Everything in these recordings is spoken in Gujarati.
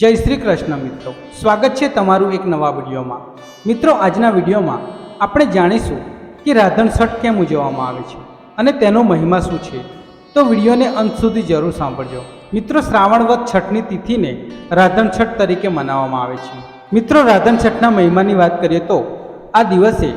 જય શ્રી કૃષ્ણ મિત્રો. સ્વાગત છે તમારું એક નવા વિડીયોમાં. મિત્રો, આજના વિડીયોમાં આપણે જાણીશું કે રાધન છઠ કેમ ઉજવવામાં આવે છે અને તેનો મહિમા શું છે. તો વિડીયોને અંત સુધી જરૂર સાંભળજો. મિત્રો શ્રાવણવત છઠની તિથિને રાધન છઠ તરીકે મનાવવામાં આવે છે. મિત્રો રાધન છઠના મહિમાની વાત કરીએ તો આ દિવસે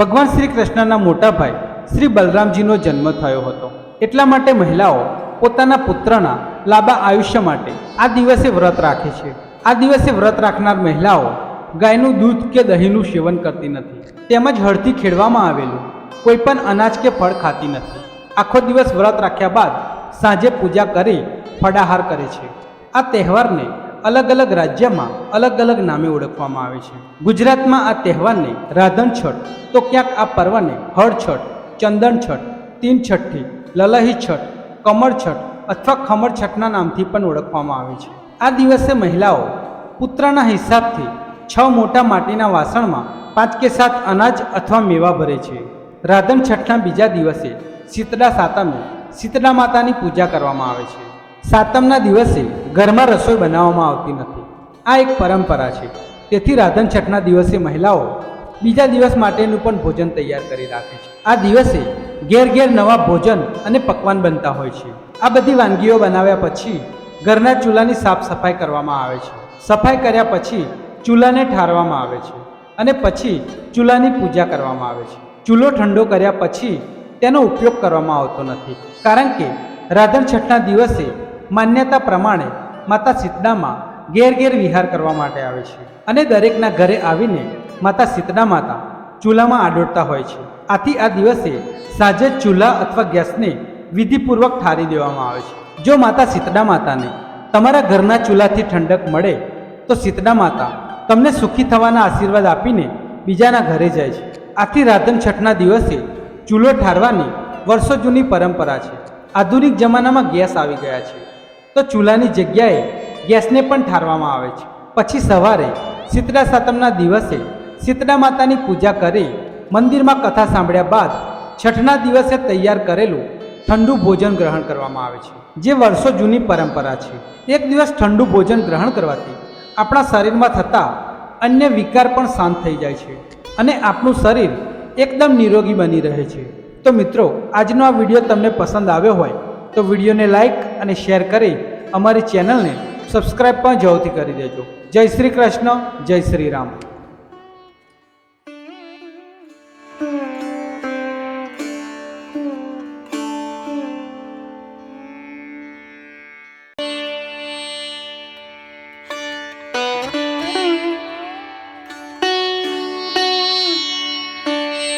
ભગવાન શ્રી કૃષ્ણના મોટા ભાઈ શ્રી બલરામજીનો જન્મ થયો હતો. એટલા માટે મહિલાઓ પોતાના પુત્રના લાંબા આયુષ્ય માટે. આ દિવસે વ્રત રાખે છે. આ દિવસે વ્રત રાખનાર મહિલાઓ ગાયનું દૂધ કે દહીંનું સેવન કરતી નથી. તેમજ હળથી ખેડવામાં આવેલું કોઈ પણ અનાજ કે ફળ ખાતી નથી. આખો દિવસ વ્રત રાખ્યા બાદ સાંજે પૂજા કરી ફળાહાર કરે છે. આ તહેવારને અલગ અલગ રાજ્યમાં અલગ અલગ નામે ઓળખવામાં આવે છે. ગુજરાતમાં આ તહેવારને રાધન છઠ તો ક્યાંક આ પર્વને હળ છઠ, ચંદન છઠ, તીન છઠ્ઠી લલહી છઠ, કમળ છઠ અથવા ખમર છઠના નામથી પણ ઓળખવામાં આવે છે. આ દિવસે મહિલાઓ પુત્રના હિસાબથી છ મોટા માટીના વાસણમાં પાંચ કે સાત અનાજ અથવા મેવા ભરે છે. રાધન છઠના બીજા દિવસે શીતળા સાતમે શીતળા માતાની પૂજા કરવામાં આવે છે. સાતમના દિવસે ઘરમાં રસોઈ બનાવવામાં આવતી નથી. આ એક પરંપરા છે. તેથી રાધન છઠના દિવસે મહિલાઓ બીજા દિવસ માટેનું પણ ભોજન તૈયાર કરી રાખે છે. આ દિવસે ઘેર ઘેર નવા ભોજન અને પકવાન બનતા હોય છે. આ બધી વાનગીઓ બનાવ્યા પછી ઘરના ચૂલાની સાફ સફાઈ કરવામાં આવે છે. સફાઈ કર્યા પછી ચૂલાને ઠારવામાં આવે છે અને પછી ચૂલાની પૂજા કરવામાં આવે છે. ચૂલો ઠંડો કર્યા પછી તેનો ઉપયોગ કરવામાં આવતો નથી. કારણ કે રાધણ છઠના દિવસે માન્યતા પ્રમાણે માતા સીતડામાં ઘેર ઘેર વિહાર કરવા માટે આવે છે અને દરેકના ઘરે આવીને માતા સીતડા માતા ચૂલામાં આડોડતા હોય છે. આથી આ દિવસે સાંજે ચૂલા અથવા ગેસને વિધિપૂર્વક ઠારી દેવામાં આવે છે. જો માતા સીતડા માતાને તમારા ઘરના ચૂલાથી ઠંડક મળે, તો સીતડા માતા તમને સુખી થવાના આશીર્વાદ આપીને બીજાના ઘરે જાય છે. આથી રાધન છઠના દિવસે ચૂલો ઠારવાની વર્ષો જૂની પરંપરા છે. આધુનિક જમાનામાં ગેસ આવી ગયા છે. તો ચૂલાની જગ્યાએ ગેસને પણ ઠારવામાં આવે છે. પછી સવારે શીતળા સાતમના દિવસે શીતળા માતાની પૂજા કરી મંદિરમાં કથા સાંભળ્યા બાદ છઠના દિવસે તૈયાર કરેલું ઠંડુ ભોજન ગ્રહણ કરવામાં આવે છે. જે વર્ષો જૂની પરંપરા છે. એક દિવસ ઠંડુ ભોજન ગ્રહણ કરવાથી આપણા શરીરમાં થતા અન્ય વિકાર પણ શાંત થઈ જાય છે અને આપણું શરીર એકદમ નિરોગી બની રહે છે. તો મિત્રો, આજનો આ વીડિયો તમને પસંદ આવ્યો હોય તો વિડીયોને લાઇક અને શેર કરી અમારી ચેનલને સબસ્ક્રાઈબ પણ જરૂરથી કરી દેજો. જય શ્રી કૃષ્ણ, જય શ્રી રામ.